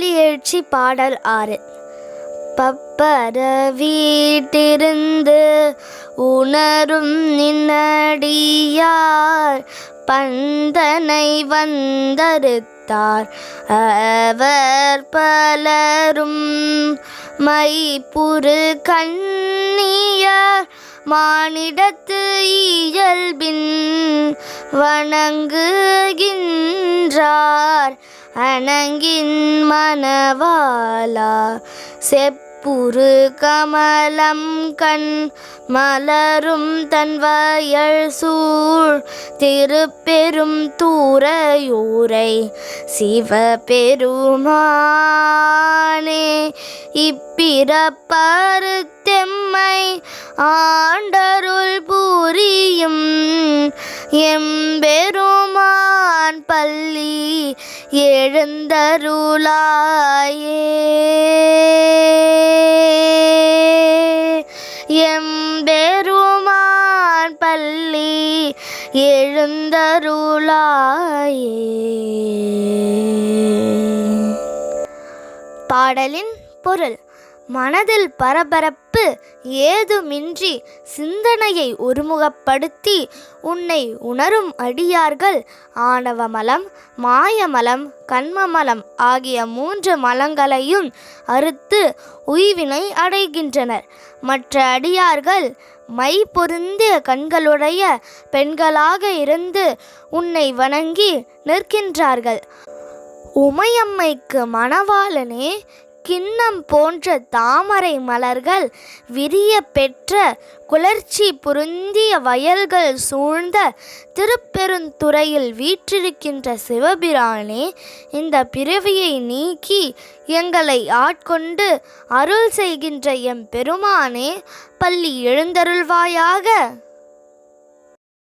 எழுச்சி பாடல் ஆறு. பப்பர வீட்டிருந்து உணரும் நின்னடியார் பந்தனை வந்தறுத்தார். அவர் பலரும் மைப்புறு கண்ணியார் மானிடத்து இயல்பின் வணங்குகின்றார். அணங்கின் மணவாளா செப்புரு கமலம் கண் மலரும் தன் வயல் சூழ் திருப்பெரும் தூரையூரை சிவபெருமானே இப்பிறப்பருத்தெம்மை ஆண்டருள் புரியும் எம்பெருமான் பள்ளி எழுந்தருளாயே. எம்பெருமான் பள்ளி எழுந்தருளாயே. பாடலின் பொருள் மனதில் பரபரப்பு ஏதுமின்றி சிந்தனையை ஒருமுகப்படுத்தி உன்னை உணரும் அடியார்கள் ஆணவமலம் மாயமலம் கண்மமலம் ஆகிய மூன்று மலங்களையும் அறுத்து உய்வினை அடைகின்றனர். மற்ற அடியார்கள் மை பொருந்திய கண்களுடைய பெண்களாக இருந்து உன்னை வணங்கி நிற்கின்றார்கள். உமையம்மைக்கு மணவாளனே கிண்ணம் போன்ற தாமரை மலர்கள் விரிய பெற்ற குளர்ச்சி புருந்திய வயல்கள் சூழ்ந்த திருப்பெருந்துறையில் வீற்றிருக்கின்ற சிவபிரானே இந்த பிறவியை நீக்கி எங்களை ஆட்கொண்டு அருள் செய்கின்ற எம் பெருமானே பள்ளி எழுந்தருள்வாயாக.